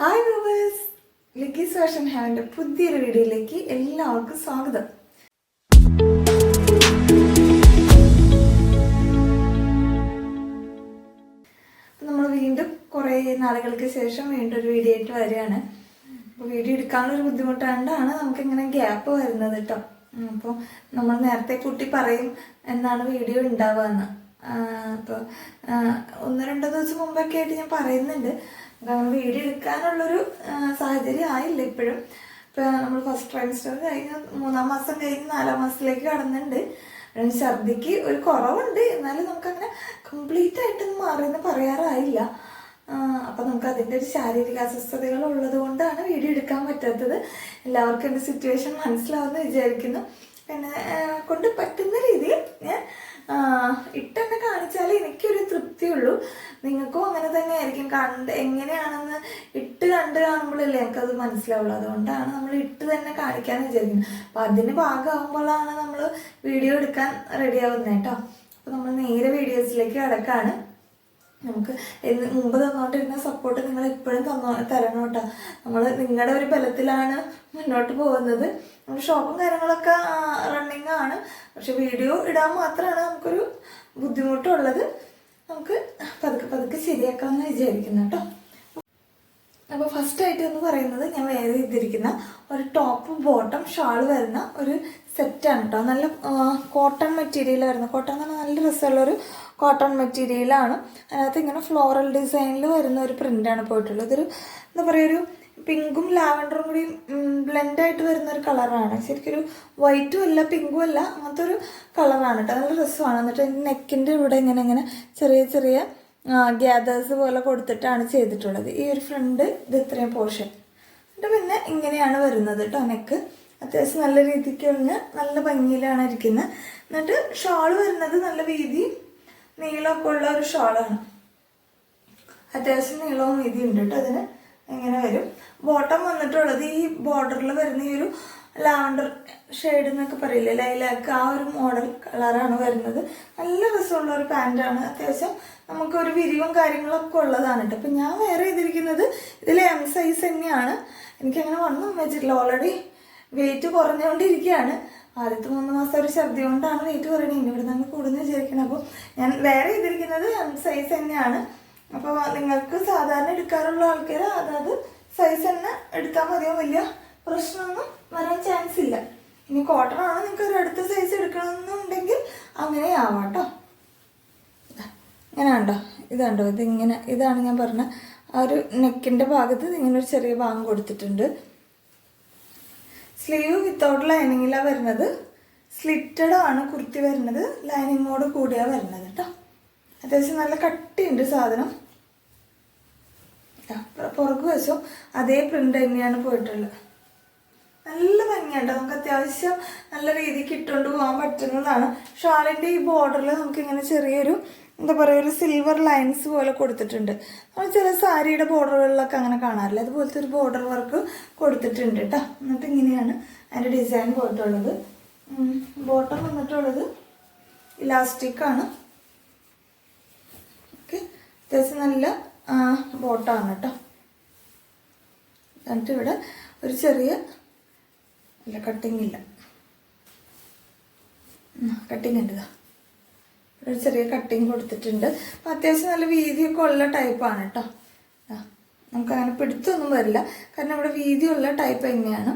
Hi viewers ലിക്കീസ് fashion ഹാവിന്റെ പുതിയൊരു വീഡിയോയിലേക്ക് എല്ലാവർക്കും സ്വാഗതം. നമ്മൾ വീണ്ടും കുറേ നാളുകൾക്ക് ശേഷം വീണ്ടും ഒരു വീഡിയോ ആയിട്ട് വരികയാണ്. വീഡിയോ എടുക്കാനുള്ളൊരു ബുദ്ധിമുട്ടാണ്ടാണ് നമുക്കിങ്ങനെ ഗ്യാപ്പ് വരുന്നത് കേട്ടോ അപ്പോൾ നമ്മൾ നേരത്തെ കുട്ടി പറയും എന്നാണ് വീഡിയോ ഉണ്ടാവുക എന്ന് അപ്പോൾ ഒന്ന് രണ്ടോ ദിവസം മുമ്പൊക്കെ ആയിട്ട് ഞാൻ പറയുന്നുണ്ട്. കാരണം വീഡിയോ എടുക്കാനുള്ളൊരു സാഹചര്യം ആയില്ല ഇപ്പോഴും. ഇപ്പം നമ്മൾ ഫസ്റ്റ് ട്രൈമിസ്റ്റർ കഴിഞ്ഞ് മൂന്നാം മാസം കഴിഞ്ഞ് നാലാം മാസത്തിലേക്ക് കടന്നുണ്ട്. ഛർദിക്ക് ഒരു കുറവുണ്ട്. എന്നാലും നമുക്കങ്ങനെ കംപ്ലീറ്റ് ആയിട്ടൊന്നും മാറിയെന്ന് പറയാറായില്ല. അപ്പം നമുക്ക് അതിന്റെ ഒരു ശാരീരിക അസ്വസ്ഥതകൾ ഉള്ളത് കൊണ്ടാണ് വീഡിയോ എടുക്കാൻ പറ്റാത്തത്. എല്ലാവർക്കും എന്റെ സിറ്റുവേഷൻ മനസ്സിലാവുമെന്ന് വിചാരിക്കുന്നു. പിന്നെ കൊണ്ട് പറ്റുന്ന രീതിയിൽ ഞാൻ ഇട്ടെന്നെ കാണിച്ചാലേ എനിക്കൊരു തൃപ്തിയുള്ളൂ. നിങ്ങൾക്കും അങ്ങനെ തന്നെ ആയിരിക്കും കണ്ട് എങ്ങനെയാണെന്ന് ഇട്ട് കണ്ട് കാണുമ്പോഴല്ലേ എനിക്കത് മനസ്സിലാവുള്ളൂ. അതുകൊണ്ടാണ് നമ്മൾ ഇട്ട് തന്നെ കാണിക്കാന്ന് വിചാരിക്കുന്നത്. അപ്പം അതിന് ഭാഗമാകുമ്പോഴാണ് നമ്മൾ വീഡിയോ എടുക്കാൻ റെഡി ആവുന്നത് കേട്ടോ. അപ്പം നമ്മൾ നേരെ വീഡിയോസിലേക്ക് കിടക്കാണ്. നമുക്ക് മുമ്പ് തന്നുകൊണ്ടിരുന്ന സപ്പോർട്ട് നിങ്ങൾ ഇപ്പോഴും തന്നോ തരണം കേട്ടോ. നമ്മൾ നിങ്ങളുടെ ഒരു ബലത്തിലാണ് മുന്നോട്ട് പോകുന്നത്. നമ്മുടെ ഷോപ്പും കാര്യങ്ങളൊക്കെ റണ്ണിങ് ആണ്. പക്ഷെ വീഡിയോ ഇടാൻ മാത്രമാണ് നമുക്കൊരു ബുദ്ധിമുട്ടുള്ളത്. നമുക്ക് പതുക്കെ പതുക്കെ ശരിയാക്കാമെന്ന് വിചാരിക്കുന്നു കേട്ടോ. അപ്പോൾ ഫസ്റ്റ് ആയിട്ട് എന്ന് പറയുന്നത് ഞാൻ വേറെ ചെയ്തിരിക്കുന്ന ഒരു ടോപ്പ് ബോട്ടം ഷാൾ വരുന്ന ഒരു സെറ്റാണ് കേട്ടോ. നല്ല കോട്ടൺ മെറ്റീരിയൽ വരുന്ന കോട്ടൺ എന്ന് പറഞ്ഞാൽ നല്ല രസമുള്ളൊരു കോട്ടൺ മെറ്റീരിയലാണ് അതിനകത്ത് ഇങ്ങനെ ഫ്ലോറൽ ഡിസൈനിൽ വരുന്ന ഒരു പ്രിന്റാണ് പോയിട്ടുള്ളത്. ഇതൊരു എന്താ പറയുക ഒരു പിങ്കും ലാവൻഡറും കൂടി ബ്ലെൻഡായിട്ട് വരുന്ന ഒരു കളറാണ്. ശരിക്കൊരു വൈറ്റും അല്ല പിങ്കും അല്ല അങ്ങനത്തെ ഒരു കളറാണ് കേട്ടോ നല്ല രസമാണ്. എന്നിട്ട് നെക്കിന്റെ ഇവിടെ ഇങ്ങനെ ഇങ്ങനെ ചെറിയ ചെറിയ ഗ്യാദേഴ്സ് പോലെ കൊടുത്തിട്ടാണ് ചെയ്തിട്ടുള്ളത്. ഈ ഒരു ഫ്രണ്ട് ഇത് ഇത്രയും പോർഷൻ. എന്നിട്ട് പിന്നെ ഇങ്ങനെയാണ് വരുന്നത് കേട്ടോ നെക്ക്. അത്യാവശ്യം നല്ല രീതിക്ക് ഒന്ന് നല്ല ഭംഗിയിലാണ് ഇരിക്കുന്നത് എന്നിട്ട് ഷാൾ വരുന്നത് നല്ല വീതി നീളമൊക്കെ ഉള്ള ഒരു ഷാളാണ്. അത്യാവശ്യം നീളവും വീതി ഉണ്ട് കേട്ടോ അതിന്. ഇങ്ങനെ വരും? ബോട്ടം വന്നിട്ടുള്ളത് ഈ ബോർഡറിൽ വരുന്ന ഈ ഒരു ലാവണ്ടർ ഷെയ്ഡ് എന്നൊക്കെ പറയില്ലേ? ലൈലാക്ക് ആ ഒരു മോഡൽ കളറാണ് വരുന്നത്. നല്ല രസമുള്ള ഒരു പാന്റാണ് അത്യാവശ്യം നമുക്കൊരു വിരിവും കാര്യങ്ങളൊക്കെ ഉള്ളതാണ് കേട്ടോ. അപ്പം ഞാൻ വേറെ ചെയ്തിരിക്കുന്നത് ഇതിൽ എം സൈസ് തന്നെയാണ്. എനിക്കങ്ങനെ വണ്ണം വെച്ചിട്ടില്ല ഓൾറെഡി വെയിറ്റ് കുറഞ്ഞുകൊണ്ടിരിക്കുകയാണ്. ആദ്യത്തെ മൂന്ന് മാസം ഒരു ശബ്ദം കൊണ്ടാണ് വെയിറ്റ് കുറയണത് ഇനി ഇവിടെ നിന്ന് കൂടുതൽ വിചാരിക്കണം. അപ്പോൾ ഞാൻ വേറെ ചെയ്തിരിക്കുന്നത് എം സൈസ് തന്നെയാണ്. അപ്പോൾ നിങ്ങൾക്ക് സാധാരണ എടുക്കാറുള്ള ആൾക്കാർ അതായത് സൈസ് തന്നെ എടുത്താൽ മതിയോ വലിയ പ്രശ്നമൊന്നും വരാൻ ചാൻസ് ഇല്ല. ഇനി കോട്ടൺ ആണ് നിങ്ങൾക്ക് ഒരു അടുത്ത സൈസ് എടുക്കണമെന്നുണ്ടെങ്കിൽ അങ്ങനെ ആവാം കേട്ടോ ഇങ്ങനെ ഉണ്ടോ ഇതുണ്ടോ ഇതിങ്ങനെ ഇതാണ് ഞാൻ പറഞ്ഞ ആ ഒരു നെക്കിന്റെ ഭാഗത്ത് ഇങ്ങനെ ഒരു ചെറിയ ഭാഗം കൊടുത്തിട്ടുണ്ട്. സ്ലീവ് വിത്തൗട്ട് ലൈനിങ്ങിലാണ് വരുന്നത്. സ്ലിറ്റഡ് ആണ് കുർത്തി വരുന്നത്. ലൈനിങ്ങോട് കൂടിയാണ് വരുന്നത് കേട്ടോ അത്യാവശ്യം നല്ല കട്ടിയുണ്ട് സാധനം. പുറകു വശം അതേ പ്രിന്റ് തന്നെയാണ് പോയിട്ടുള്ളത്. നല്ല ഭംഗിയുണ്ട് നമുക്ക് അത്യാവശ്യം നല്ല രീതിക്ക് ഇട്ടുകൊണ്ട് പോകാൻ പറ്റുന്നതാണ്. ഷാളിന്റെ ഈ ബോർഡറിൽ നമുക്ക് ഇങ്ങനെ ചെറിയൊരു എന്താ പറയുക ഒരു സിൽവർ ലൈൻസ് പോലെ കൊടുത്തിട്ടുണ്ട്. നമ്മൾ ചില സാരിയുടെ ബോർഡറുകളിലൊക്കെ അങ്ങനെ കാണാറില്ല? അതുപോലത്തെ ഒരു ബോർഡർ വർക്ക് കൊടുത്തിട്ടുണ്ട് കേട്ടോ എന്നിട്ട് ഇങ്ങനെയാണ് അതിന്റെ ഡിസൈൻ പോയിട്ടുള്ളത്. ബോട്ടം വന്നിട്ടുള്ളത് ഇലാസ്റ്റിക് ആണ്. അത്യാവശ്യം നല്ല ബോട്ടാണ് കേട്ടോ. എന്നിട്ട് ഇവിടെ ഒരു ചെറിയ അല്ല കട്ടിങ് ഇല്ല. കട്ടിങ് ഉണ്ട്. ഒരു ചെറിയ കട്ടിങ് കൊടുത്തിട്ടുണ്ട്. അപ്പം അത്യാവശ്യം നല്ല വീതിയൊക്കെ ഉള്ള ടൈപ്പാണ് കേട്ടോ. നമുക്ക് അങ്ങനെ പിടുത്തൊന്നും വരില്ല. കാരണം ഇവിടെ വീതിയുള്ള ടൈപ്പ് തന്നെയാണ്.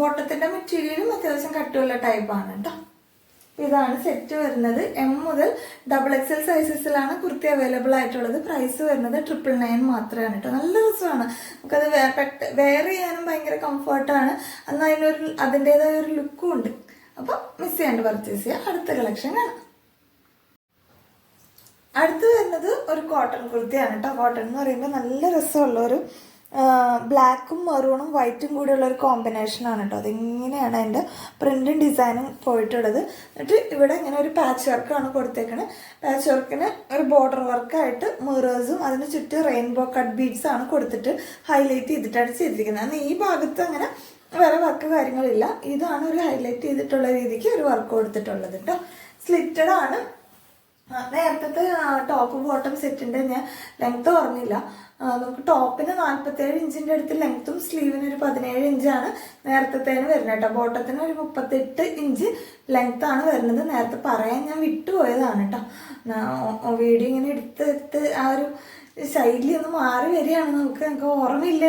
ബോട്ടത്തിന്റെ മെറ്റീരിയലും അത്യാവശ്യം കട്ടിയുള്ള ടൈപ്പാണ് കേട്ടോ. ഇതാണ് സെറ്റ് വരുന്നത്. എം മുതൽ ഡബിൾ എക്സ് എൽ സൈസസിലാണ് കുർത്തി അവൈലബിൾ ആയിട്ടുള്ളത്. പ്രൈസ് വരുന്നത് ട്രിപ്പിൾ നയൻ മാത്രമാണ് കേട്ടോ നല്ല രസമാണ്. നമുക്കത് വെയർ ചെയ്യാനും ഭയങ്കര കംഫർട്ടാണ് എന്നാൽ അതിനൊരു അതിന്റെതായ ഒരു ലുക്കും ഉണ്ട്. അപ്പോൾ മിസ് ചെയ്യാണ്ട് പർച്ചേസ് ചെയ്യുക അടുത്ത കളക്ഷൻ കാണാം. അടുത്ത് വരുന്നത് ഒരു കോട്ടൺ കുർത്തിയാണ് കേട്ടോ കോട്ടൺ എന്ന് പറയുമ്പോൾ നല്ല രസമുള്ള ഒരു ബ്ലാക്കും മെറൂണും വൈറ്റും കൂടിയുള്ള ഒരു കോമ്പിനേഷനാണ് കേട്ടോ അതിങ്ങനെയാണ് അതിന്റെ പ്രിന്റും ഡിസൈനും പോയിട്ടുള്ളത്. എന്നിട്ട് ഇവിടെ ഇങ്ങനെ ഒരു പാച്ച് വർക്കാണ് കൊടുത്തേക്കുന്നത് പാച്ച് വർക്കിന് ഒരു ബോർഡർ വർക്കായിട്ട് മിറേഴ്സും അതിന് ചുറ്റും റെയിൻബോ കട്ട് ബീഡ്സ് ആണ് കൊടുത്തിട്ട് ഹൈലൈറ്റ് ചെയ്തിട്ടാണ് ചെയ്തിരിക്കുന്നത്. അന്ന് ഈ ഭാഗത്ത് അങ്ങനെ വേറെ വർക്ക് കാര്യങ്ങളില്ല. ഇതാണ് ഒരു ഹൈലൈറ്റ് ചെയ്തിട്ടുള്ള രീതിക്ക് ഒരു വർക്ക് കൊടുത്തിട്ടുള്ളത് കേട്ടോ സ്ലിറ്റഡ് ആണ്. നേരത്തെ ടോപ്പ് ബോട്ടം സെറ്റിന്റെ ഞാൻ ലെങ്ത് പറഞ്ഞില്ല നമുക്ക് ടോപ്പിന് നാൽപ്പത്തേഴ് ഇഞ്ചിന്റെ അടുത്ത് ലെങ്ത്തും സ്ലീവിന് ഒരു പതിനേഴ് ഇഞ്ചാണ് നേരത്തേന് വരുന്നത് കേട്ടോ. ബോട്ടത്തിന് ഒരു മുപ്പത്തെട്ട് ഇഞ്ച് ലെങ്ത്താണ് വരുന്നത്. നേരത്തെ പറയാൻ ഞാൻ വിട്ടുപോയതാണ് കേട്ടോ. വീഡിയോ ഇങ്ങനെ എടുത്ത് എടുത്ത് ആ ഒരു ശൈലി ഒന്ന് മാറി വരികയാണ്. നമുക്ക് നമുക്ക് ഓർമ്മയില്ല?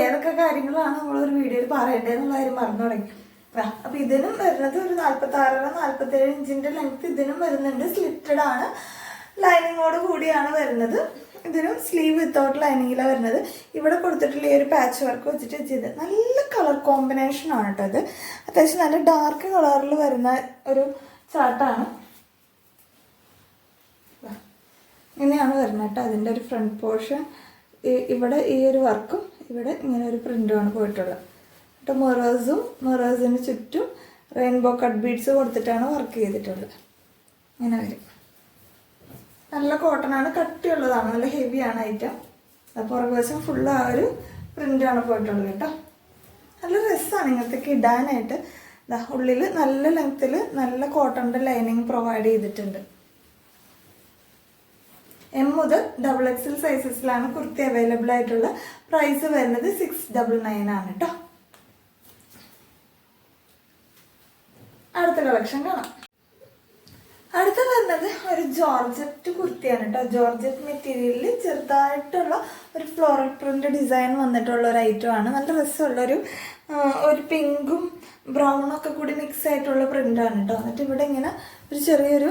ഏതൊക്കെ കാര്യങ്ങളാണ് നമ്മളൊരു വീഡിയോയിൽ പറയേണ്ടതെന്നുള്ള കാര്യം മറന്നു തുടങ്ങി. അപ്പൊ ഇതിനും വരുന്നത് ഒരു നാല്പത്തി ആറര നാല്പത്തി ഏഴ് ഇഞ്ചിന്റെ ലെങ്ത് ഇതിനും വരുന്നുണ്ട്. സ്ലിറ്റഡ് ആണ്. ലൈനിങ്ങോട് കൂടിയാണ് വരുന്നത്. ഇതിനും സ്ലീവ് വിത്തൗട്ട് ലൈനിങ്ങിലാണ് വരുന്നത്. ഇവിടെ കൊടുത്തിട്ടുള്ള ഈ ഒരു പാച്ച് വർക്ക് വെച്ചിട്ട് ചെയ്ത് നല്ല കളർ കോമ്പിനേഷൻ ആണ് കേട്ടോ ഇത്. അത്യാവശ്യം നല്ല ഡാർക്ക് കളറിൽ വരുന്ന ഒരു ചാർട്ടാണ് ഇങ്ങനെയാണ് വരുന്നത് കേട്ടോ അതിന്റെ ഒരു ഫ്രണ്ട് പോർഷൻ ഇവിടെ ഈ ഒരു വർക്കും ഇവിടെ ഇങ്ങനെ ഒരു പ്രിന്റുമാണ് പോയിട്ടുള്ളത്. കേട്ടോ മൊറേഴ്സും മൊറേഴ്സിന് ചുറ്റും റെയിൻബോ കട്ട് ബീഡ്സ് കൊടുത്തിട്ടാണ് വർക്ക് ചെയ്തിട്ടുള്ളത്. ഇങ്ങനെ വരും. നല്ല കോട്ടൺ ആണ് കട്ടിയുള്ളതാണ് നല്ല ഹെവിയാണ് ഐറ്റം പുറകുവശം ഫുള്ള് ആ ഒരു പ്രിന്റാണ് പോയിട്ടുള്ളത് കേട്ടോ. നല്ല രസമാണ് ഇങ്ങനത്തേക്ക് ഇടാനായിട്ട് ഉള്ളിൽ നല്ല ലെങ്ത്തിൽ നല്ല കോട്ടണിന്റെ ലൈനിങ് പ്രൊവൈഡ് ചെയ്തിട്ടുണ്ട്. എം മുതൽ ഡബിൾ എക്സൽ സൈസസിലാണ് കുർത്തി അവൈലബിൾ ആയിട്ടുള്ള പ്രൈസ് വരുന്നത് സിക്സ് ഡബിൾ നയൻ ആണ് കേട്ടോ. അടുത്ത കളക്ഷൻ കാണാം. അടുത്ത വരുന്നത് ഒരു ജോർജറ്റ് കുർത്തിയാണ് കേട്ടോ ജോർജറ്റ് മെറ്റീരിയലിൽ ചെറുതായിട്ടുള്ള ഒരു ഫ്ലോറൽ പ്രിന്റ് ഡിസൈൻ വന്നിട്ടുള്ള ഒരു ഐറ്റം ആണ്. നല്ല രസമുള്ള ഒരു ഒരു പിങ്കും ബ്രൗണും ഒക്കെ കൂടി മിക്സ് ആയിട്ടുള്ള പ്രിന്റാണ് കേട്ടോ എന്നിട്ട് ഇവിടെ ഇങ്ങനെ ഒരു ചെറിയൊരു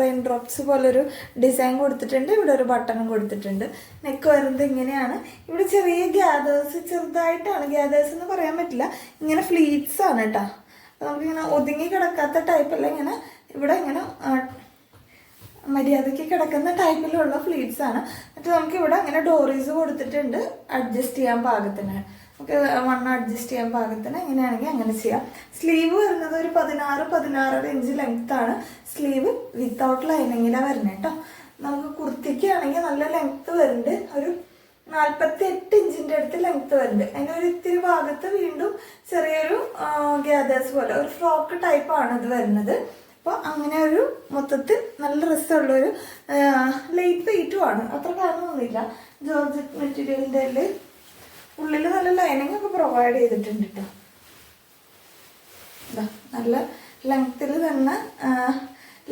റെയിൻ ഡ്രോപ്സ് പോലൊരു ഡിസൈൻ കൊടുത്തിട്ടുണ്ട്. ഇവിടെ ഒരു ബട്ടണും കൊടുത്തിട്ടുണ്ട്. നെക്ക് വരുന്നത് ഇങ്ങനെയാണ്. ഇവിടെ ചെറിയ ഗ്യാദേഴ്സ് ചെറുതായിട്ടാണ് ഗ്യാദേഴ്സ് എന്ന് പറയാൻ പറ്റില്ല. ഇങ്ങനെ ഫ്ലീറ്റ്സ് ആണ് കേട്ടോ നമുക്കിങ്ങനെ ഒതുങ്ങി കിടക്കാത്ത ടൈപ്പല്ല ഇങ്ങനെ ഇവിടെ ഇങ്ങനെ മര്യാദയ്ക്ക് കിടക്കുന്ന ടൈപ്പിലുള്ള ഫ്ലീറ്റ്സ് ആണ്. എന്നിട്ട് നമുക്ക് ഇവിടെ അങ്ങനെ ഡോറീസ് കൊടുത്തിട്ടുണ്ട് അഡ്ജസ്റ്റ് ചെയ്യാൻ പാകത്തിന്. നമുക്ക് വണ്ണം അഡ്ജസ്റ്റ് ചെയ്യാൻ പാകത്തിന് എങ്ങനെയാണെങ്കിൽ അങ്ങനെ ചെയ്യാം. സ്ലീവ് വരുന്നത് ഒരു പതിനാറ് പതിനാറര ഇഞ്ച് ലെങ്ത് ആണ്. സ്ലീവ് വിത്തൗട്ട് ലൈനിങ്ങിലാണ് വരുന്നത് കേട്ടോ. നമുക്ക് കുർത്തിക്ക് ആണെങ്കിൽ നല്ല ലെങ്ത് വരുന്നുണ്ട്. ഒരു നാൽപ്പത്തി എട്ട് ഇഞ്ചിന്റെ അടുത്ത് ലെങ്ത് വരുന്നുണ്ട്. അതിന്റെ ഒരു ഇത്തിരി ഭാഗത്ത് വീണ്ടും ചെറിയൊരു ഗ്യാദേഴ്സ് പോലെ ഒരു ഫ്രോക്ക് ടൈപ്പ് ആണ് ഇത് വരുന്നത്. അപ്പോൾ അങ്ങനെ ഒരു മൊത്തത്തിൽ നല്ല രസമുള്ളൊരു ലൈറ്റ് വെയിറ്റും ആണ്. അത്ര കാരണമൊന്നുമില്ല. ജോർജ് മെറ്റീരിയലിന്റെ ഉള്ളിൽ നല്ല ലൈനിങ് ഒക്കെ പ്രൊവൈഡ് ചെയ്തിട്ടുണ്ട് കേട്ടോ നല്ല ലെങ്ത്തിൽ തന്നെ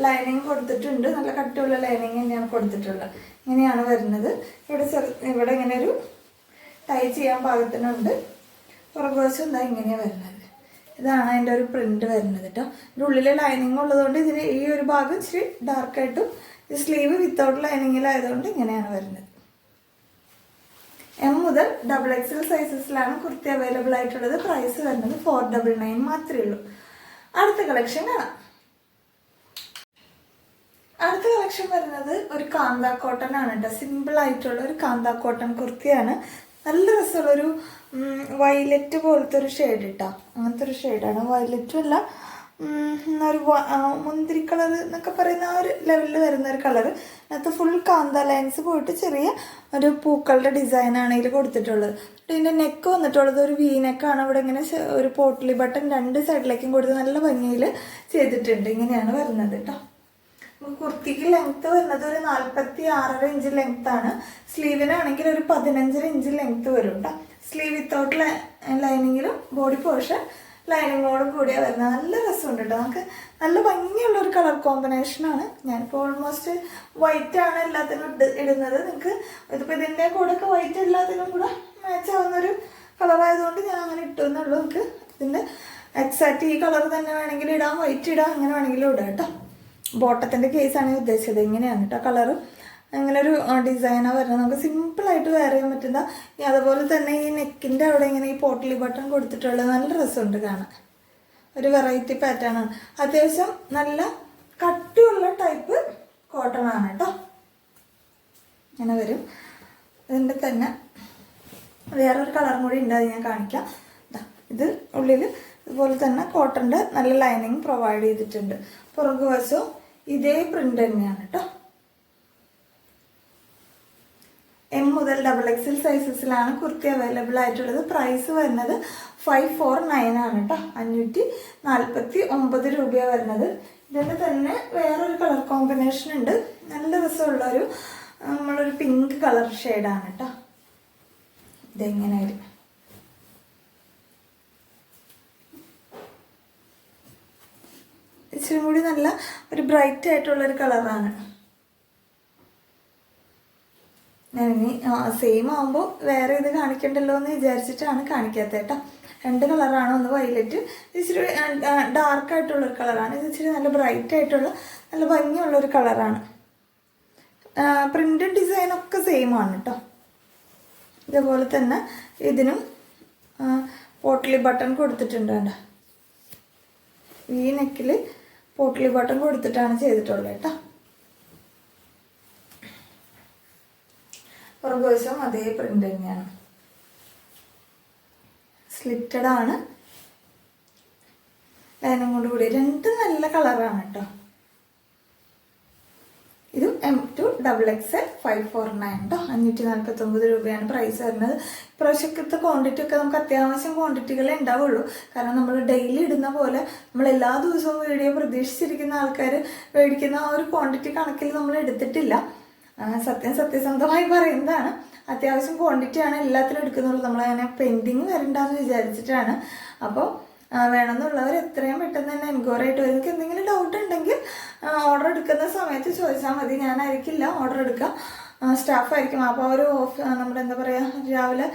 ലൈനിങ് കൊടുത്തിട്ടുണ്ട്. നല്ല കട്ടിയുള്ള ലൈനിങ് തന്നെയാണ് കൊടുത്തിട്ടുള്ളത്. ഇങ്ങനെയാണ് വരുന്നത്. ഇവിടെ ചെറു ഇവിടെ ഇങ്ങനെ ഒരു ടൈ ചെയ്യാൻ പാകത്തിനുണ്ട്. പുറകുവശം എന്താ ഇങ്ങനെയാണ് വരുന്നത്. ഇതാണ് അതിന്റെ ഒരു പ്രിന്റ് വരുന്നത് കേട്ടോ ഇതിന്റെ ഉള്ളിൽ ലൈനിങ് ഉള്ളതുകൊണ്ട് ഇതിന് ഈ ഒരു ഭാഗം ഇച്ചിരി ഡാർക്കായിട്ടും സ്ലീവ് വിത്തൗട്ട് ലൈനിങ്ങിലായതുകൊണ്ട് ഇങ്ങനെയാണ് വരുന്നത്. എം മുതൽ ഡബിൾ എക്സൽ സൈസസിലാണ് കുർത്തി അവൈലബിൾ ആയിട്ടുള്ളത്. പ്രൈസ് വരുന്നത് ഫോർ ഡബിൾ നയൻ മാത്രമേ ഉള്ളൂ. അടുത്ത കളക്ഷൻ കാണാം. അടുത്ത കളക്ഷൻ വരുന്നത് ഒരു കാന്ത കോട്ടൺ ആണ് കേട്ടോ സിമ്പിൾ ആയിട്ടുള്ള ഒരു കാന്ത കോട്ടൺ കുർത്തിയാണ്. നല്ല രസമുള്ള ഒരു വയലറ്റ് പോലത്തെ ഒരു ഷെയ്ഡ് ഇട്ടാ. അങ്ങനത്തെ ഒരു ഷെയ്ഡാണ് വയലറ്റും അല്ല. ഒരു മുന്തിരി കളർ എന്നൊക്കെ പറയുന്ന ആ ഒരു ലെവലിൽ വരുന്ന ഒരു കളർ അതിനകത്ത് ഫുൾ കാന്ത ലൈൻസ് പോയിട്ട് ചെറിയ ഒരു പൂക്കളുടെ ഡിസൈൻ ആണെങ്കിൽ കൊടുത്തിട്ടുള്ളത്. ഇതിന്റെ നെക്ക് വന്നിട്ടുള്ളത് ഒരു വി നെക്കാണ് അവിടെ ഇങ്ങനെ ഒരു പോട്ടിലി ബട്ടൺ രണ്ട് സൈഡിലേക്കും കൊടുത്ത് നല്ല ഭംഗിയിൽ ചെയ്തിട്ടുണ്ട്. ഇങ്ങനെയാണ് വരുന്നത് കേട്ടോ കുർത്തിക്ക് ലെങ്ത് വരുന്നത് ഒരു നാൽപ്പത്തി ആറര ഇഞ്ച് ലെങ്ത് ആണ്. സ്ലീവിനാണെങ്കിൽ ഒരു പതിനഞ്ചര ഇഞ്ച് ലെങ്ത് വരും സ്ലീവ് വിത്തൗട്ട് ലൈനിങ്ങിലും ബോഡി പോർഷൻ ലൈനിങ്ങോടും കൂടിയാണ് വരുന്നത്. നല്ല രസമുണ്ട് കേട്ടോ നമുക്ക് നല്ല ഭംഗിയുള്ള ഒരു കളർ കോമ്പിനേഷനാണ് ഞാനിപ്പോൾ ഓൾമോസ്റ്റ് വൈറ്റ് ആണ് എല്ലാത്തിനും ഇട് ഇടുന്നത്. നിങ്ങൾക്ക് ഇതിപ്പോൾ ഇതിന്റെ കൂടെ ഒക്കെ വൈറ്റ് എല്ലാത്തിനും കൂടെ മാച്ച് ആവുന്നൊരു കളറായതുകൊണ്ട് ഞാൻ അങ്ങനെ ഇട്ടുന്നുള്ളൂ നിങ്ങൾക്ക് ഇതിന്റെ എക്സാക്റ്റ് ഈ കളർ തന്നെ വേണമെങ്കിൽ ഇടാം. വൈറ്റ് ഇടാം. അങ്ങനെ വേണമെങ്കിലും ഇടാം കേട്ടോ ബോട്ടത്തിന്റെ കേസാണ് ഞാൻ ഉദ്ദേശിച്ചത്. ഇങ്ങനെയാണ് കേട്ടോ കളറ്. അങ്ങനെ ഒരു ഡിസൈനാണ് വരുന്നത്. നമുക്ക് സിമ്പിളായിട്ട് വെയർ ചെയ്യാൻ പറ്റുന്ന അതുപോലെ തന്നെ ഈ നെക്കിന്റെ അവിടെ ഇങ്ങനെ ഈ പോട്ടലി ബട്ടൺ കൊടുത്തിട്ടുള്ള നല്ല രസമുണ്ട് കാണാൻ. ഒരു വെറൈറ്റി പാറ്റേൺ ആണ്. അത്യാവശ്യം നല്ല കട്ടിയുള്ള ടൈപ്പ് കോട്ടൺ ആണ് കേട്ടോ ഇങ്ങനെ വരും. ഇതിന്റെ തന്നെ വേറൊരു കളറും കൂടി ഉണ്ട്. അത് ഞാൻ കാണിക്കാം. ഇത് ഉള്ളിൽ ഇതുപോലെ തന്നെ കോട്ടന്റെ നല്ല ലൈനിങ് പ്രൊവൈഡ് ചെയ്തിട്ടുണ്ട്. പുറകു വശവും ഇതേ പ്രിന്റ് തന്നെയാണ് കേട്ടോ എം മുതൽ ഡബിൾ എക്സൽ സൈസസിലാണ് കുർത്തി അവൈലബിൾ ആയിട്ടുള്ളത്. പ്രൈസ് വരുന്നത് ഫൈവ് ഫോർ നയൻ ആണ് കേട്ടോ അഞ്ഞൂറ്റി നാൽപ്പത്തി ഒമ്പത് രൂപയാണ് വരുന്നത്. ഇതിന്റെ തന്നെ വേറൊരു കളർ കോമ്പിനേഷൻ ഉണ്ട്. നല്ല രസമുള്ള ഒരു നമ്മളൊരു പിങ്ക് കളർ ഷെയ്ഡാണ് കേട്ടോ ഇതെങ്ങനെ വരും ഇച്ചിരി കൂടി നല്ല ഒരു ബ്രൈറ്റ് ആയിട്ടുള്ളൊരു കളറാണ് ഞാൻ ഇനി സെയിം ആകുമ്പോൾ വേറെ ഇത് കാണിക്കണ്ടല്ലോ എന്ന് വിചാരിച്ചിട്ടാണ് കാണിക്കാത്തത് കേട്ടോ. രണ്ട് കളറാണ് ഒന്ന് വൈലറ്റ് ഇച്ചിരി ഡാർക്ക് ആയിട്ടുള്ളൊരു കളറാണ് ഇത് ഇച്ചിരി നല്ല ബ്രൈറ്റ് ആയിട്ടുള്ള നല്ല ഭംഗിയുള്ള ഒരു കളറാണ് പ്രിന്റും ഡിസൈനൊക്കെ സെയിം ആണ് കേട്ടോ. ഇതേപോലെ തന്നെ ഇതിനും പോട്ടിലി ബട്ടൺ കൊടുത്തിട്ടുണ്ട് ഈ നെക്കിൽ പോട്ട്ലി ബട്ടൺ കൊടുത്തിട്ടാണ് ചെയ്തിട്ടുള്ളത് കേട്ടോ. പുറകുവശം അതേ പ്രിന്റ് തന്നെയാണ്. സ്ലിറ്റഡ് ആണ്. ലൈനും കൊണ്ട് കൂടി രണ്ടും നല്ല കളറാണ് കേട്ടോ. M to double X L five four nine കേട്ടോ അഞ്ഞൂറ്റി നാൽപ്പത്തി ഒമ്പത് രൂപയാണ് പ്രൈസ് വരുന്നത്. ഇപ്രാവശ്യത്തെ ക്വാണ്ടിറ്റി ഒക്കെ നമുക്ക് അത്യാവശ്യം ക്വാണ്ടിറ്റികളെ ഉണ്ടാവുള്ളൂ. കാരണം നമ്മൾ ഡെയിലി ഇടുന്ന പോലെ നമ്മൾ എല്ലാ ദിവസവും വീഡിയോ പ്രതീക്ഷിച്ചിരിക്കുന്ന ആൾക്കാർ മേടിക്കുന്ന ആ ഒരു ക്വാണ്ടിറ്റി കണക്കിൽ നമ്മൾ എടുത്തിട്ടില്ല. സത്യം സത്യസന്ധമായി പറയുന്നതാണ്. അത്യാവശ്യം ക്വാണ്ടിറ്റിയാണ് എല്ലാത്തിനും എടുക്കുന്നുള്ളൂ. നമ്മളങ്ങനെ പെൻഡിങ് വരണ്ടെന്ന് വിചാരിച്ചിട്ടാണ്. അപ്പോൾ വേണമെന്നുള്ളവർ എത്രയും പെട്ടെന്ന് തന്നെ എൻക്വയറി ആയിട്ട് വരും. നിങ്ങൾക്ക് എന്തെങ്കിലും ഡൗട്ട് ഉണ്ടെങ്കിൽ ഓർഡർ എടുക്കുന്ന സമയത്ത് ചോദിച്ചാൽ മതി. ഞാനായിരിക്കില്ല ഓർഡർ എടുക്കാം. സ്റ്റാഫ് ആയിരിക്കും. അപ്പോൾ അവർ ഓഫ് നമ്മുടെ എന്താ പറയുക രാവിലെ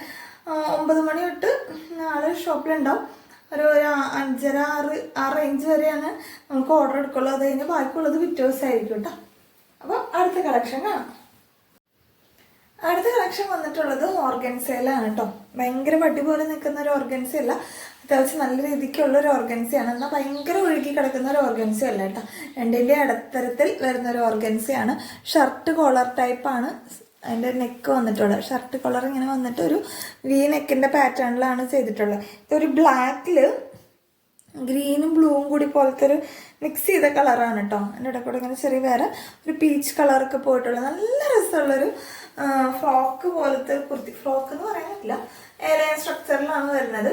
ഒമ്പത് മണി തൊട്ട് ആൾ ഷോപ്പിലുണ്ടാവും. ഒരു ഒരു അഞ്ചര ആറ് ആ റേഞ്ച് വരെയാണ് നമുക്ക് ഓർഡർ എടുക്കുള്ളൂ. അത് കഴിഞ്ഞ് ബാക്കിയുള്ളത് പിറ്റേ ദിവസമായിരിക്കും കേട്ടോ അപ്പോൾ അടുത്ത കളക്ഷൻ കാണാം. അടുത്ത കളക്ഷൻ വന്നിട്ടുള്ളത് ഓർഗൻസയിലാണ് കേട്ടോ ഭയങ്കര വടി പോലെ നിൽക്കുന്ന ഒരു ഓർഗൻസി അല്ല അത്യാവശ്യം നല്ല രീതിക്കുള്ള ഒരു ഓർഗൻസിയാണ് എന്നാൽ ഭയങ്കര ഒഴുകി കിടക്കുന്ന ഒരു ഓർഗൻസി അല്ല കേട്ടോ. രണ്ടിന്റെ ഇടത്തരത്തിൽ വരുന്ന ഒരു ഓർഗൻസിയാണ് ഷർട്ട് കോളർ ടൈപ്പാണ് അതിന്റെ നെക്ക് വന്നിട്ടുള്ളത്. ഷർട്ട് കോളർ ഇങ്ങനെ വന്നിട്ട് ഒരു വി നെക്കിന്റെ പാറ്റേണിലാണ് ചെയ്തിട്ടുള്ളത്. ഇതൊരു ബ്ലാക്കിൽ ഗ്രീനും ബ്ലൂവും കൂടി പോലത്തെ ഒരു മിക്സ് ചെയ്ത കളറാണ് കേട്ടോ. എന്റെ ഇടയ്ക്ക് കൂടെ ഇങ്ങനെ ചെറിയ വേറെ ഒരു പീച്ച് കളറൊക്കെ പോയിട്ടുള്ള നല്ല രസമുള്ളൊരു ഫ്രോക്ക് പോലത്തെ കുർത്തി. ഫ്രോക്ക് എന്ന് പറയാൻ പറ്റില്ല. ഏറെ സ്ട്രക്ചറിലാണ് വരുന്നത്.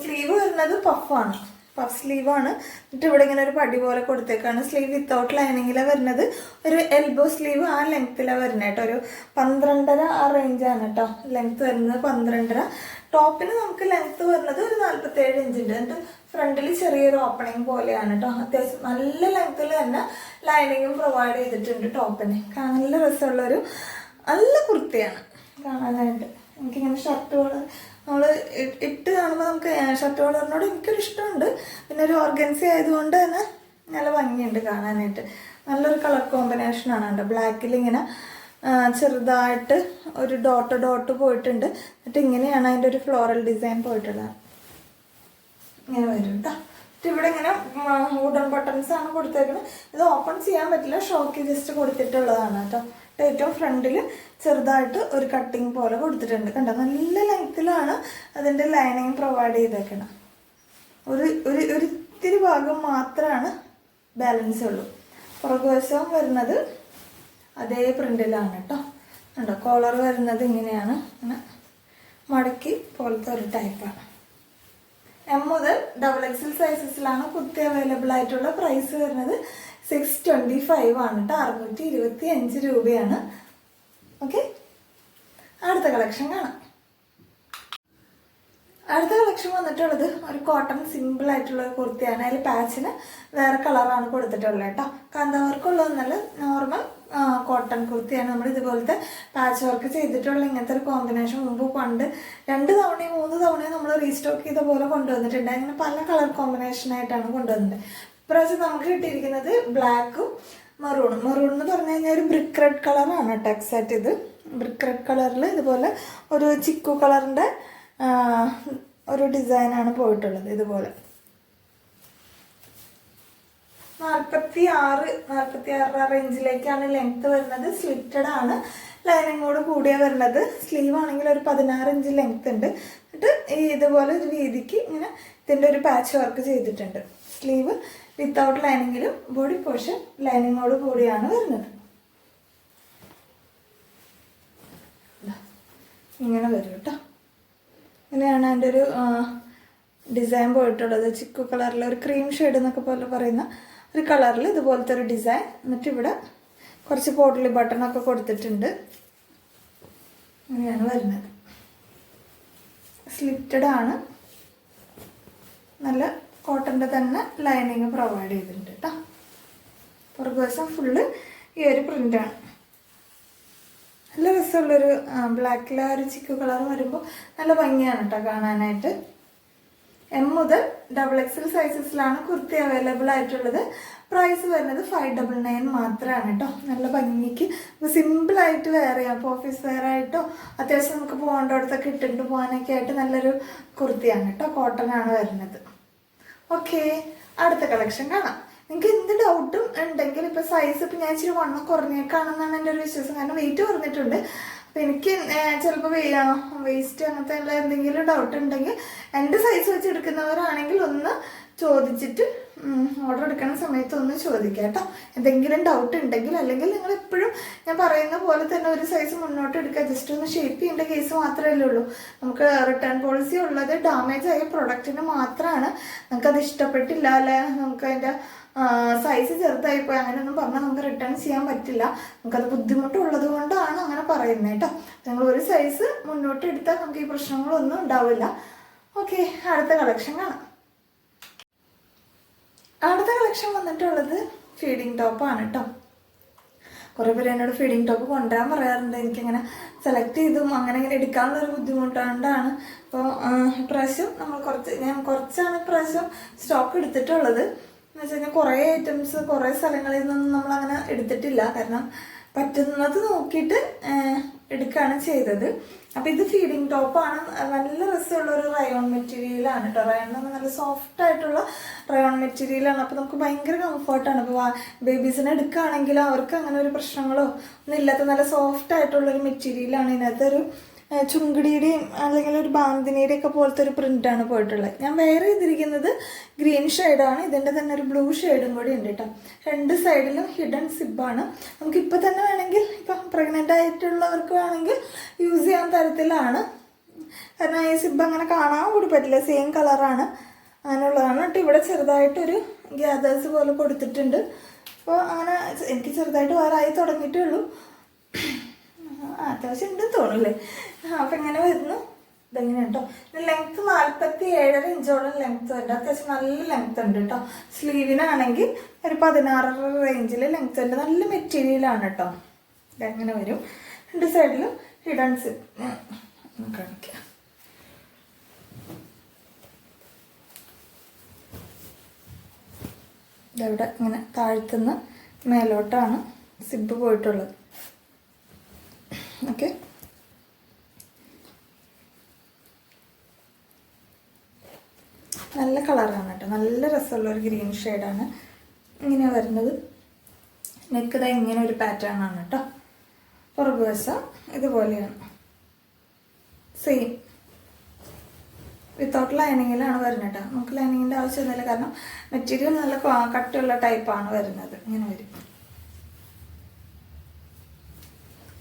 സ്ലീവ് വരുന്നത് പഫാണ് പഫ് സ്ലീവാണ് എന്നിട്ട് ഇവിടെ ഇങ്ങനെ ഒരു പടി പോലെ കൊടുത്തേക്കാണ്. സ്ലീവ് വിത്തൗട്ട് ലൈനിങ്ങിലാണ് വരുന്നത്. ഒരു എൽബോ സ്ലീവ് ആ ലെങ്ത്തിലാണ് വരുന്നത് കേട്ടോ. ഒരു പന്ത്രണ്ടര ആ റേഞ്ചാണ് കേട്ടോ. ലെങ്ത് വരുന്നത് പന്ത്രണ്ടര. ടോപ്പിന് നമുക്ക് ലെങ്ത്ത് വരുന്നത് ഒരു നാൽപ്പത്തേഴ് ഇഞ്ച് ഉണ്ട്. എന്നിട്ട് ഫ്രണ്ടിൽ ചെറിയൊരു ഓപ്പണിംഗ് പോലെയാണ് കേട്ടോ. അത്യാവശ്യം നല്ല ലെങ്ത്തിൽ തന്നെ ലൈനിങ്ങും പ്രൊവൈഡ് ചെയ്തിട്ടുണ്ട് ടോപ്പിന് കാണാൻ നല്ല രസമുള്ളൊരു നല്ല കുർത്തിയാണ് കാണാനായിട്ട്. എനിക്കിങ്ങനെ ഷർട്ട് കളർ നമ്മൾ ഇട്ട് കാണുമ്പോൾ നമുക്ക് ഷർട്ട് കളറിനോട് എനിക്കൊരു ഇഷ്ടമുണ്ട്. പിന്നെ ഒരു ഓർഗൻസി ആയതുകൊണ്ട് തന്നെ നല്ല ഭംഗിയുണ്ട് കാണാനായിട്ട്. നല്ലൊരു കളർ കോമ്പിനേഷനാണ് കേട്ടോ. ബ്ലാക്കിൽ ഇങ്ങനെ ചെറുതായിട്ട് ഒരു ഡോട്ട് ഡോട്ട് പോയിട്ടുണ്ട്. എന്നിട്ട് ഇങ്ങനെയാണ് അതിന്റെ ഒരു ഫ്ലോറൽ ഡിസൈൻ പോയിട്ടുള്ളത്. ഇങ്ങനെ വരും കേട്ടോ. ഇവിടെ ഇങ്ങനെ വുഡൻ ബട്ടൺസ് ആണ് കൊടുത്തേക്കുന്നത് ഇത് ഓപ്പൺ ചെയ്യാൻ പറ്റില്ല. ഷോക്ക് ജസ്റ്റ് കൊടുത്തിട്ടുള്ളതാണ് കേട്ടോ. ഏറ്റവും ഫ്രണ്ടിൽ ചെറുതായിട്ട് ഒരു കട്ടിങ് പോലെ കൊടുത്തിട്ടുണ്ട്. കണ്ടോ? നല്ല ലെങ്ത്തിലാണ് അതിന്റെ ലൈനിങ് പ്രൊവൈഡ് ചെയ്തേക്കണം. ഒരു ഒരു ഒരു ഇത്തിരി ഭാഗം മാത്രമാണ് ബാലൻസ് ഉള്ളൂ. പുറകുവശം വരുന്നത് അതേ പ്രിന്റിലാണ് കേട്ടോ കണ്ടോ? കോളർ വരുന്നത് ഇങ്ങനെയാണ്. അങ്ങനെ മടക്കി പോലത്തെ ഒരു ടൈപ്പാണ് എം മുതൽ ഡബിൾ എക്സൽ സൈസസിലാണ് കുത്തി അവൈലബിൾ ആയിട്ടുള്ള പ്രൈസ് വരുന്നത്. സിക്സ് ട്വന്റി ഫൈവ് ആണ് കേട്ടോ അറുന്നൂറ്റി ഇരുപത്തി അഞ്ച് രൂപയാണ്. ഓക്കെ അടുത്ത കളക്ഷൻ കാണാം. അടുത്ത കളക്ഷൻ വന്നിട്ടുള്ളത് ഒരു കോട്ടൺ സിമ്പിൾ ആയിട്ടുള്ള കുർത്തിയാണ്. അതിൽ പാച്ചിന് വേറെ കളറാണ് കൊടുത്തിട്ടുള്ളത് കേട്ടോ കാന്താവർക്കുള്ളതെന്നല്ല നോർമൽ കോട്ടൺ കുർത്തിയാണ്. നമ്മൾ ഇതുപോലത്തെ പാച്ച് വർക്ക് ചെയ്തിട്ടുള്ള ഇങ്ങനത്തെ ഒരു കോമ്പിനേഷൻ മുമ്പ് പണ്ട് രണ്ട് തവണയും മൂന്ന് തവണയും നമ്മൾ റീസ്റ്റോക്ക് ചെയ്ത പോലെ കൊണ്ടുവന്നിട്ടുണ്ട് അങ്ങനെ പല കളർ കോമ്പിനേഷനായിട്ടാണ് കൊണ്ടുവന്നത്. ഇപ്രാവശ്യം നമുക്ക് കിട്ടിയിരിക്കുന്നത് ബ്ലാക്കും മെറൂണും. മെറൂൺ എന്ന് പറഞ്ഞു കഴിഞ്ഞാൽ ഒരു ബ്രിക്ക് റെഡ് കളറാണ് കേട്ടോ ഇത്. ബ്രിക്ക് റെഡ് കളറിൽ ഇതുപോലെ ഒരു ചിക്കു കളറിന്റെ ഒരു ഡിസൈനാണ് പോയിട്ടുള്ളത് ഇതുപോലെ. നാൽപ്പത്തി ആറ് നാൽപ്പത്തി ആറ് റേഞ്ചിലേക്കാണ് ലെങ്ത് വരുന്നത്. സ്ലിറ്റഡ് ആണ്. ലൈനിങ്ങോട് കൂടിയ വരുന്നത്. സ്ലീവ് ആണെങ്കിൽ ഒരു പതിനാറ് ഇഞ്ച് ലെങ്ത് ഉണ്ട്. എന്നിട്ട് ഇതുപോലെ ഒരു രീതിക്ക് ഇങ്ങനെ ഇതിന്റെ ഒരു പാച്ച് വർക്ക് ചെയ്തിട്ടുണ്ട്. സ്ലീവ് വിത്തൗട്ട് ലൈനിങ്ങിലും ബോഡി പോർഷൻ ലൈനിങ്ങോട് കൂടിയാണ് വരുന്നത്. ഇങ്ങനെ വരും കേട്ടോ. ഇങ്ങനെയാണ് എന്റെ ഒരു ഡിസൈൻ പോയിട്ടുള്ളത്. ചിക്കു കളറിൽ ഒരു ക്രീം ഷെയ്ഡ് എന്നൊക്കെ പോലെ പറയുന്ന ഒരു കളറിൽ ഇതുപോലത്തെ ഒരു ഡിസൈൻ എന്നിട്ട് ഇവിടെ കുറച്ച് പോട്ടലി ബട്ടണൊക്കെ കൊടുത്തിട്ടുണ്ട്. അങ്ങനെയാണ് വരുന്നത്. സ്ലിറ്റഡ് ആണ്. നല്ല കോട്ടന്റെ തന്നെ ലൈനിങ് പ്രൊവൈഡ് ചെയ്തിട്ടുണ്ട് കേട്ടോ പുറകു വശം ഫുള്ള് ഈ ഒരു പ്രിന്റാണ് നല്ല രസമുള്ളൊരു ബ്ലാക്കിലെ ഒരു ചിക്കു കളർ വരുമ്പോൾ നല്ല ഭംഗിയാണ് കേട്ടോ കാണാനായിട്ട്. എം മുതൽ ഡബിൾ എക്സൽ സൈസസിലാണ് കുർത്തി അവൈലബിൾ ആയിട്ടുള്ളത്. പ്രൈസ് വരുന്നത് ഫൈവ് ഡബിൾ നയൻ മാത്രമാണ് കേട്ടോ നല്ല ഭംഗിക്ക്. സിമ്പിൾ ആയിട്ട് വെയർ ചെയ്യാം അപ്പോൾ ഓഫീസ് വെയർ ആയിട്ടോ അത്യാവശ്യം നമുക്ക് പോകേണ്ടടുത്തൊക്കെ ഇട്ടിട്ട് പോകാനൊക്കെ ആയിട്ട് നല്ലൊരു കുർത്തിയാണ് കേട്ടോ കോട്ടൺ ആണ് വരുന്നത്. ഓക്കെ അടുത്ത കളക്ഷൻ കാണാം. നിങ്ങൾക്ക് എന്ത് ഡൗട്ടും ഉണ്ടെങ്കിൽ ഇപ്പൊ സൈസ് ഇപ്പൊ ഞാൻ ഇച്ചിരി വണ്ണം കുറഞ്ഞേക്കാണെന്നാണ് എന്റെ ഒരു വിശ്വാസം. കാരണം വെയിറ്റ് കുറഞ്ഞിട്ടുണ്ട്. അപ്പൊ എനിക്ക് ചിലപ്പോൾ വേസ്റ്റ് അങ്ങനത്തെ എന്തെങ്കിലും ഡൗട്ട് ഉണ്ടെങ്കിൽ എന്റെ സൈസ് വെച്ച് എടുക്കുന്നവരാണെങ്കിൽ ഒന്ന് ചോദിച്ചിട്ട് ഓർഡർ എടുക്കുന്ന സമയത്ത് ഒന്ന് ചോദിക്കാം കേട്ടോ. എന്തെങ്കിലും ഡൗട്ട് ഉണ്ടെങ്കിൽ അല്ലെങ്കിൽ നിങ്ങൾ എപ്പോഴും ഞാൻ പറയുന്ന പോലെ തന്നെ ഒരു സൈസ് മുന്നോട്ട് എടുക്കുക. ജസ്റ്റ് ഒന്ന് ഷേപ്പ് ചെയ്യേണ്ട കേസ് മാത്രമേ ഉള്ളൂ. നമുക്ക് റിട്ടേൺ പോളിസി ഉള്ളത് ഡാമേജ് ആയ പ്രൊഡക്റ്റിന് മാത്രമാണ്. നമുക്കത് ഇഷ്ടപ്പെട്ടില്ല അല്ലെ? നമുക്ക് അതിന്റെ സൈസ് ചെറുതായി പോയി. അങ്ങനെയൊന്നും പറഞ്ഞാൽ നമുക്ക് റിട്ടേൺ ചെയ്യാൻ പറ്റില്ല. നമുക്കത് ബുദ്ധിമുട്ടുള്ളത് കൊണ്ടാണ് അങ്ങനെ പറയുന്നത് കേട്ടോ. നിങ്ങൾ ഒരു സൈസ് മുന്നോട്ട് എടുത്താൽ നമുക്ക് ഈ പ്രശ്നങ്ങളൊന്നും ഉണ്ടാവില്ല. ഓക്കെ അടുത്ത കളക്ഷൻ കാണാം. അടുത്ത കളക്ഷൻ വന്നിട്ടുള്ളത് ഫീഡിങ് ടോപ്പാണ് കേട്ടോ കുറേ പേര് എന്നോട് ഫീഡിങ് ടോപ്പ് കൊണ്ടുവരാൻ പറയാറുണ്ട്. എനിക്കിങ്ങനെ സെലക്ട് ചെയ്തും അങ്ങനെ ഇങ്ങനെ എടുക്കാനുള്ള ഒരു ബുദ്ധിമുട്ടുകൊണ്ടാണ് അപ്പോൾ ഇപ്രാവശ്യം നമ്മൾ കുറച്ച് ഞാൻ കുറച്ചാണ് ഇപ്രാവശ്യം സ്റ്റോക്ക് എടുത്തിട്ടുള്ളത്. എന്ന് വെച്ച് കഴിഞ്ഞാൽ കുറേ ഐറ്റംസ് കുറേ സ്ഥലങ്ങളിൽ നിന്നും നമ്മൾ അങ്ങനെ എടുത്തിട്ടില്ല. കാരണം പറ്റുന്നത് നോക്കിയിട്ട് എടുക്കുകയാണ് ചെയ്തത്. അപ്പം ഇത് ഫീഡിങ് ടോപ്പാണ് നല്ല രസമുള്ള ഒരു റയോൺ മെറ്റീരിയലാണ് കേട്ടോ റയോൺ എന്ന് നല്ല സോഫ്റ്റ് ആയിട്ടുള്ള റയോൺ മെറ്റീരിയലാണ് അപ്പോൾ നമുക്ക് ഭയങ്കര കംഫർട്ടാണ് ഇപ്പോൾ ബേബീസിനെ എടുക്കുകയാണെങ്കിൽ അവർക്ക് അങ്ങനെ ഒരു പ്രശ്നങ്ങളോ ഒന്നും ഇല്ലാത്ത നല്ല സോഫ്റ്റ് ആയിട്ടുള്ള ഒരു മെറ്റീരിയലാണ് ഇതിനകത്തൊരു ചുങ്കിടിയുടെയും അല്ലെങ്കിൽ ഒരു ബാന്തിനിയുടെ ഒക്കെ പോലത്തെ ഒരു പ്രിന്റാണ് പോയിട്ടുള്ളത്. ഞാൻ വെയർ ചെയ്തിരിക്കുന്നത് ഗ്രീൻ ഷെയ്ഡാണ് ഇതിന്റെ തന്നെ ഒരു ബ്ലൂ ഷെയ്ഡും കൂടി ഉണ്ട് കേട്ടോ രണ്ട് സൈഡിലും ഹിഡൻ സിബാണ് നമുക്കിപ്പോൾ തന്നെ വേണമെങ്കിൽ ഇപ്പം പ്രഗ്നന്റ് ആയിട്ടുള്ളവർക്ക് വേണമെങ്കിൽ യൂസ് ചെയ്യാൻ തരത്തിലാണ്. കാരണം ഈ സിബ് അങ്ങനെ കാണാൻ കൂടി പറ്റില്ല. സെയിം കളറാണ് അങ്ങനെയുള്ളതാണ് കേട്ടോ ഇവിടെ ചെറുതായിട്ടൊരു ഗ്യാദേഴ്സ് പോലെ കൊടുത്തിട്ടുണ്ട്. അപ്പോൾ അങ്ങനെ എനിക്ക് ചെറുതായിട്ട് വേറെ ആയി തുടങ്ങിയിട്ടേ ഉള്ളൂ. അത്യാവശ്യം ഉണ്ടെന്ന് തോന്നുന്നില്ലേ? അപ്പം എങ്ങനെ വരുന്നു? ഇതെങ്ങനെ കേട്ടോ ലെങ്ത് നാൽപ്പത്തി ഏഴര ഇഞ്ചോളം ലെങ്ത് ഉണ്ട്. അത്യാവശ്യം നല്ല ലെങ്ത് ഉണ്ട് കേട്ടോ. സ്ലീവിനാണെങ്കിൽ ഒരു പതിനാറര റേഞ്ചിൽ ലെങ്ത് ഉണ്ട്. നല്ല മെറ്റീരിയലാണ് കേട്ടോ. ഇതെങ്ങനെ വരും? രണ്ട് സൈഡിലും ഹിഡൻസ് കാണിക്കാം. ഇതവിടെ ഇങ്ങനെ താഴ്ത്തുന്ന മേലോട്ടാണ് സിബ് പോയിട്ടുള്ളത്. ഓക്കെ നല്ല കളറാണ് കേട്ടോ. നല്ല രസമുള്ള ഒരു ഗ്രീൻ ഷെയ്ഡാണ് ഇങ്ങനെ വരുന്നത്. നെക്ക് ഇതാ ഇങ്ങനെ ഒരു പാറ്റേൺ ആണ് കേട്ടോ. പുറകുവശം ഇതുപോലെയാണ്. സെയിം വിത്തൗട്ട് ലൈനിങ്ങിലാണ് വരുന്നത് കേട്ടോ. നമുക്ക് ലൈനിങ്ങിന്റെ ആവശ്യമൊന്നുമില്ല കാരണം മെറ്റീരിയൽ നല്ല കട്ടിയുള്ള ടൈപ്പാണ് വരുന്നത്. ഇങ്ങനെ വരും.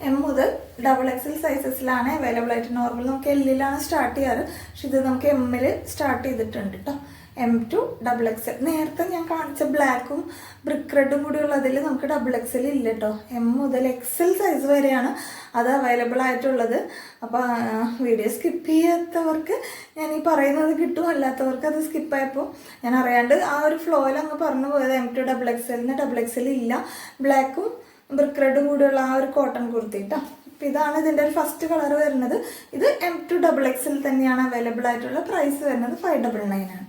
എം മുതൽ ഡബിൾ എക്സൽ സൈസസിലാണ് അവൈലബിൾ ആയിട്ട് നോർമൽ നമുക്ക് എല്ലിലാണ് സ്റ്റാർട്ട് ചെയ്യാറ്. പക്ഷെ ഇത് നമുക്ക് എമ്മിൽ സ്റ്റാർട്ട് ചെയ്തിട്ടുണ്ട് കേട്ടോ എം ടു ഡബിൾ എക്സൽ നേരത്തെ ഞാൻ കാണിച്ച ബ്ലാക്കും ബ്രിക്ക് റെഡും കൂടി ഉള്ളതിൽ നമുക്ക് ഡബിൾ എക്സൽ ഇല്ല കേട്ടോ എം മുതൽ എക്സൽ സൈസ് വരെയാണ് അത് അവൈലബിൾ ആയിട്ടുള്ളത്. അപ്പോൾ വീഡിയോ സ്കിപ്പ് ചെയ്യാത്തവർക്ക് ഞാൻ ഈ പറയുന്നത് കിട്ടും. അല്ലാത്തവർക്ക് അത് സ്കിപ്പായപ്പോൾ ഞാൻ അറിയാണ്ട് ആ ഒരു ഫ്ലോയിൽ അങ്ങ് പറഞ്ഞു പോയത്. എം ടു ഡബിൾ എക്സലിന് ഡബിൾ എക്സൽ ഇല്ല. ബ്ലാക്കും ബ്രിക്ക് റെഡും കൂടിയുള്ള ആ ഒരു കോട്ടൺ കുർത്തി കേട്ടോ അപ്പം ഇതാണ് ഇതിന്റെ ഒരു ഫസ്റ്റ് കളർ വരുന്നത്. ഇത് എം ടു ഡബിൾ എക്സിൽ തന്നെയാണ് അവൈലബിൾ ആയിട്ടുള്ള പ്രൈസ് വരുന്നത് ഫൈവ് ഡബിൾ നയൻ ആണ്.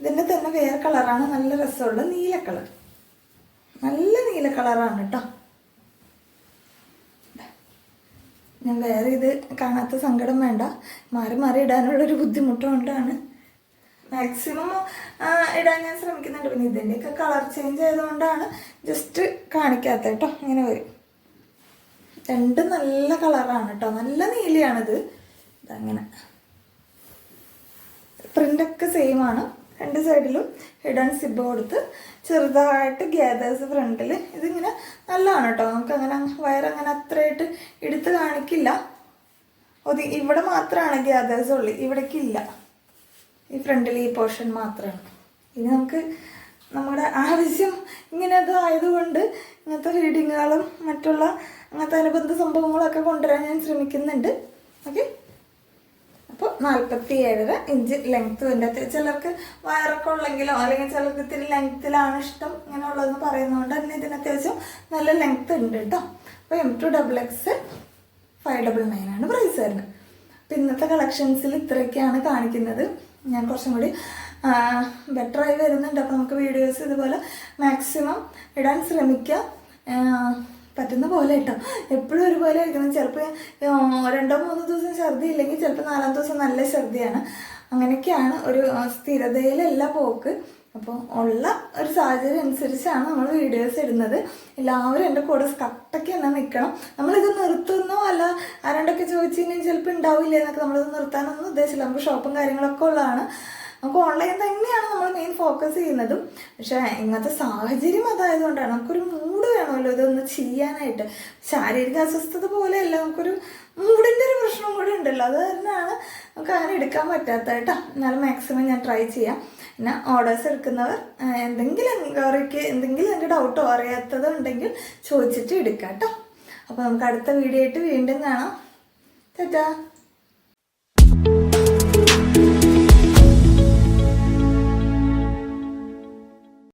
ഇതിന്റെ തന്നെ വേറെ കളറാണ് നല്ല രസമുള്ള നീല കളർ നല്ല നീല കളറാണ് കേട്ടോ ഞാൻ വേറെ ഇത് കാണാത്ത സങ്കടം വേണ്ട. മാറി മാറി ഇടാനുള്ള ഒരു ബുദ്ധിമുട്ടുകൊണ്ടാണ് മാക്സിമം ഇടാൻ ഞാൻ ശ്രമിക്കുന്നുണ്ട്. പിന്നെ ഇതിന്റെയൊക്കെ കളർ ചേഞ്ച് ആയതുകൊണ്ടാണ് ജസ്റ്റ് കാണിക്കാത്ത കേട്ടോ. ഇങ്ങനെ വരും. രണ്ട് നല്ല കളറാണ് കേട്ടോ. നല്ല നീലയാണിത്. ഇതങ്ങനെ. പ്രിന്റൊക്കെ സെയിം ആണ്. രണ്ട് സൈഡിലും ഹിഡൻ സിബ് കൊടുത്ത് ചെറുതായിട്ട് ഗ്യാദേഴ്സ് ഫ്രണ്ടിൽ ഇതിങ്ങനെ നല്ലതാണ് കേട്ടോ. നമുക്ക് അങ്ങനെ വയറങ്ങനെ അത്രയായിട്ട് എടുത്ത് കാണിക്കില്ല. ഒതി ഇവിടെ മാത്രമാണ് ഗ്യാദേഴ്സ് ഉള്ളു. ഇവിടേക്കില്ല. ഈ ഫ്രണ്ടിൽ ഈ പോർഷൻ മാത്രമാണ്. ഇനി നമുക്ക് നമ്മുടെ ആവശ്യം ഇങ്ങനെ അത് ആയതുകൊണ്ട് ഇങ്ങനത്തെ ഫീഡിങ്ങുകളും മറ്റുള്ള അങ്ങനത്തെ അനുബന്ധ സംഭവങ്ങളൊക്കെ കൊണ്ടുവരാൻ ഞാൻ ശ്രമിക്കുന്നുണ്ട്. ഓക്കെ അപ്പോൾ നാൽപ്പത്തി ഏഴര ഇഞ്ച് ലെങ്ത് എന്റെ അകത്ത് ചിലർക്ക് വയറൊക്കെ ഉള്ളെങ്കിലോ അല്ലെങ്കിൽ ചിലർക്ക് ഇത്തിരി ലെങ്ത്തിലാണ് ഇഷ്ടം ഇങ്ങനെ ഉള്ളതെന്ന് പറയുന്നതുകൊണ്ട് തന്നെ ഇതിന് അത്യാവശ്യം നല്ല ലെങ്ത് ഉണ്ട് കേട്ടോ. അപ്പോൾ M to double X five double nine ആണ് പ്രൈസ് വരുന്നത്. അപ്പോൾ ഇന്നത്തെ കളക്ഷൻസിൽ ഇത്രയൊക്കെയാണ് കാണിക്കുന്നത്. ഞാൻ കുറച്ചും കൂടി ബെറ്റർ ആയി വരുന്നുണ്ട്. അപ്പോൾ നമുക്ക് വീഡിയോസ് ഇതുപോലെ മാക്സിമം ഇടാൻ ശ്രമിക്കാം. പറ്റുന്ന പോലെ കേട്ടോ. എപ്പോഴും ഒരുപോലെ ആയിരിക്കണം ചിലപ്പോൾ രണ്ടോ മൂന്നോ ദിവസം ഛർദി ഇല്ലെങ്കിൽ ചിലപ്പോൾ നാലാം ദിവസം നല്ല ഛർദിയാണ്. അങ്ങനെയൊക്കെയാണ് ഒരു സ്ഥിരതയിലല്ല പോക്ക്. അപ്പോൾ ഉള്ള ഒരു സാഹചര്യം അനുസരിച്ചാണ് നമ്മൾ വീഡിയോസ് ഇടുന്നത്. എല്ലാവരും എന്റെ കൂടെ കട്ടയ്ക്ക് തന്നെ നിൽക്കണം. നമ്മളിത് നിർത്തുന്നോ? അല്ല ആരോണ്ടൊക്കെ ചോദിച്ചു കഴിഞ്ഞാൽ ചിലപ്പോൾ ഉണ്ടാവില്ല എന്നൊക്കെ നമ്മളിത് നിർത്താനൊന്നും ഉദ്ദേശിച്ചില്ല. നമുക്ക് ഷോപ്പും കാര്യങ്ങളൊക്കെ ഉള്ളതാണ്. നമുക്ക് ഓൺലൈൻ തന്നെയാണ് നമ്മൾ മെയിൻ ഫോക്കസ് ചെയ്യുന്നതും. പക്ഷേ ഇങ്ങനത്തെ സാഹചര്യം അതായതുകൊണ്ടാണ്. നമുക്കൊരു മൂഡ് വേണമല്ലോ ഇതൊന്ന് ചെയ്യാനായിട്ട്. ശാരീരിക അസ്വസ്ഥത പോലെയല്ല നമുക്കൊരു മൂഡിന്റെ ഒരു പ്രശ്നം കൂടെ ഉണ്ടല്ലോ. അത് തന്നെയാണ് നമുക്ക് അങ്ങനെ എടുക്കാൻ പറ്റാത്ത കേട്ടോ എന്നാലും മാക്സിമം ഞാൻ ട്രൈ ചെയ്യാം. പിന്നെ ഓർഡേഴ്സ് എടുക്കുന്നവർ എന്തെങ്കിലും എൻക്വയറിക്ക് എന്തെങ്കിലും എനിക്ക് ഡൗട്ടോ അറിയാത്തതോ ഉണ്ടെങ്കിൽ ചോദിച്ചിട്ട് എടുക്കാം കേട്ടോ അപ്പോൾ നമുക്ക് അടുത്ത വീഡിയോ ആയിട്ട് വീണ്ടും കാണാം. ചേട്ടാ